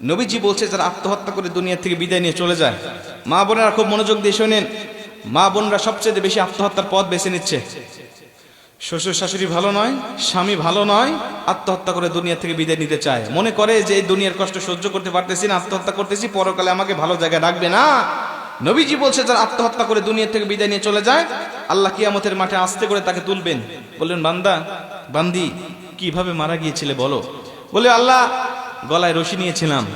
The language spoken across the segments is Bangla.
নবীজি বলছে, যারা আত্মহত্যা করে দুনিয়া থেকে বিদায় নিয়ে চলে যায়, মা বোনেরা খুব মনোযোগ দিয়ে শোনেন, মা বোনরা সবচেয়ে বেশি আত্মহত্যার পথ বেছে নিচ্ছে। শ্বশুর শাশুড়ি ভালো নয়, স্বামী ভালো নয়, আত্মহত্যা করে দুনিয়া থেকে বিদায় নিতে চায়। মনে করে যে এই দুনিয়ার কষ্ট সহ্য করতে পারতেছি না, আত্মহত্যা করতেছি, পরকালে আমাকে ভালো জায়গায় রাখবে না। নবীজি বলছে, যারা আত্মহত্যা করে দুনিয়া থেকে বিদায় নিয়ে চলে যায়, আল্লাহ কিয়ামতের মাঠে আস্তে করে তাকে তুলবেন। বললেন, বান্দা, বান্দি, কীভাবে মারা গিয়েছিলে বলো? বলে, আল্লাহ গলায় রশি নিয়েছিলাম।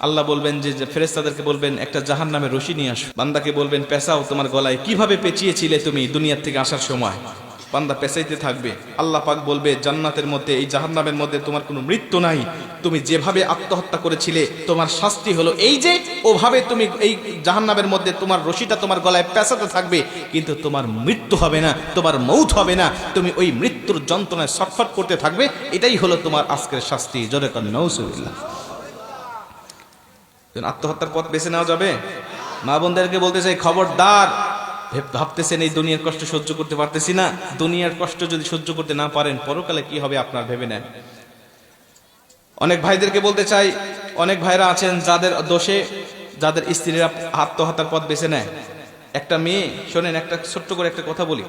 আল্লাহ বলবেন যে ফেরেস্তাদেরকে বলবেন, একটা জাহান নামে রশি নিয়ে আসো। বান্দাকে বলবেন পেশাও তোমার গলায়। কীভাবে পেঁচিয়েছিলে তুমি দুনিয়ার থেকে আসার সময়? বান্দা পেঁচাইতে থাকবে। আল্লাহ পাক বলবে, জান্নাতের মধ্যে, এই জাহান্নামের মধ্যে তোমার কোনো মৃত্যু নাই। তুমি যেভাবে আত্মহত্যা করেছিলে, তোমার শাস্তি হলো এই যে, ওভাবে তুমি এই জাহান্নামের মধ্যে তোমার রশিটা তোমার গলায় পেঁচাতে থাকবে, কিন্তু তোমার মৃত্যু হবে না, তোমার মৌত হবে না। তুমি ওই মৃত্যুর যন্ত্রণায় ছটফট করতে থাকবে, এটাই হলো তোমার আজকের শাস্তি। জোরে কর নৌসুবিল্লাহ আত্মহত্যার পথ বেছে নেওয়া যাবে। মা বোনদেরকে বলতে চাই, খবরদার। ভাবতেছেন এই দুনিয়ার কষ্ট সহ্য করতে পারতেছি না, দুনিয়ার কষ্ট যদি সহ্য করতে না পারেন, পরকালে কি হবে আপনার ভেবে নেন। অনেক ভাইদেরকে বলতে চাই, অনেক ভাইরা আছেন যাদের দোষে, যাদের স্ত্রীরা আত্মহত্যার পথ বেছে নেয়। একটা মেয়ে, শোনেন, একটা ছোট্ট করে একটা কথা বলি।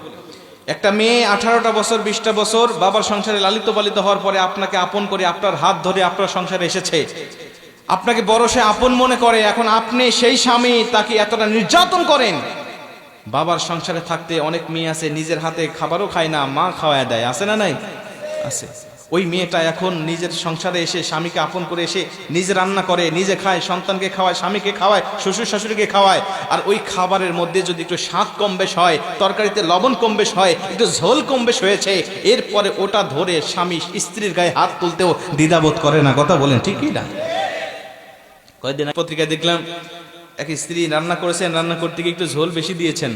একটা মেয়ে আঠারোটা বছর, বিশটা বছর বাবার সংসারে লালিত পালিত হওয়ার পরে আপনাকে আপন করে, আপনার হাত ধরে আপনার সংসারে এসেছে। আপনাকে বড় সে আপন মনে করে, এখন আপনি সেই স্বামী তাকে এতটা নির্যাতন করেন। বাবার সংসারে থাকতে অনেক মেয়ে আছে নিজের হাতে খাবারও খায় না মা খাওয়ায় দেয় আছে না নাই? আছে। ওই মেয়েটা এখন নিজের সংসারে এসে স্বামীকে আপন করে এসে নিজে রান্না করে নিজে খায় সন্তানকে খাওয়ায় স্বামীকে খাওয়ায় শ্বশুর শাশুড়িকে খাওয়ায়। আর ওই খাবারের মধ্যে যদি একটু স্বাদ কম বেশ হয় তরকারিতে লবণ কম বেশ হয় একটু ঝোল কম বেশ হয়েছে এরপরে ওটা ধরে স্বামী স্ত্রীর গায়ে হাত তুলতেও দ্বিধাবোধ করে না। কথা বলেন ঠিকই না? কয়েকদিন পত্রিকায় দেখলাম এক স্ত্রী রান্না করেছেন, রান্না করতে গিয়ে একটু ঝোল বেশি দিয়েছেন।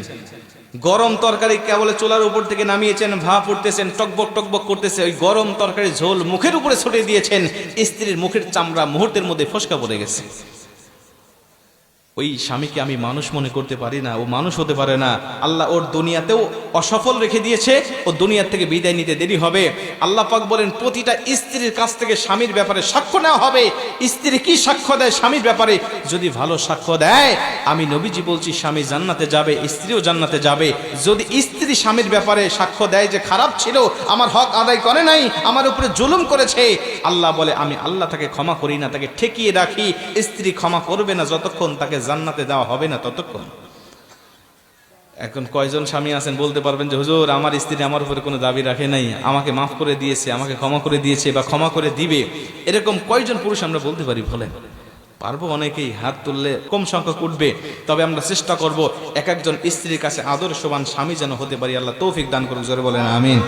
গরম তরকারি কেবল চোলার উপর থেকে নামিয়েছেন ভা পড়তেছেন টকবক টকবক করতেছে, ওই গরম তরকারি ঝোল মুখের উপরে ছড়িয়ে দিয়েছেন। স্ত্রীর মুখের চামড়া মুহূর্তের মধ্যে ফসকা পড়ে গেছে। ওই স্বামীকে আমি মানুষ মনে করতে পারি না, ও মানুষ হতে পারে না। আল্লাহ ওর দুনিয়াতেও অসফল রেখে দিয়েছে ও দুনিয়ার থেকে বিদায় নিতে দেরি হবে। আল্লাহ পাক বলেন, প্রতিটা স্ত্রীর কাছ থেকে স্বামীর ব্যাপারে সাক্ষ্য নেওয়া হবে। স্ত্রী কি সাক্ষ্য দেয় স্বামীর ব্যাপারে? যদি ভালো সাক্ষ্য দেয়, আমি নবীজি বলছি, স্বামী জান্নাতে যাবে, স্ত্রীও জান্নাতে যাবে। যদি স্ত্রী স্বামীর ব্যাপারে সাক্ষ্য দেয় যে খারাপ ছিল, আমার হক আদায় করে নাই, আমার উপরে জুলুম করেছে, আল্লাহ বলে, আমি আল্লাহ তাকে ক্ষমা করি না, তাকে ঠেকিয়ে রাখি। স্ত্রী ক্ষমা করবে না যতক্ষণ তাকে জান্নাতে দেওয়া হবে না ততক্ষণ। এখন কয়জন স্বামী আছেন বলতে পারবেন যে, হুজুর, আমার স্ত্রী আমার উপরে কোনো দাবি রাখে নাই। আমাকে মাফ করে দিয়েছে, আমাকে ক্ষমা করে দিয়েছে বা ক্ষমা করে দিবে। এরকম কয়জন পুরুষ আমরা বলতে পারি বলে পারব অনেকেই, হাত তুললে কম সংখ্যক উঠবে, তবে আমরা চেষ্টা করব এক একজন স্ত্রীর কাছে আদর্শবান স্বামী যেন হতে পারি। আল্লাহ তৌফিক দান করুক, জোরে বলেন, আমিন।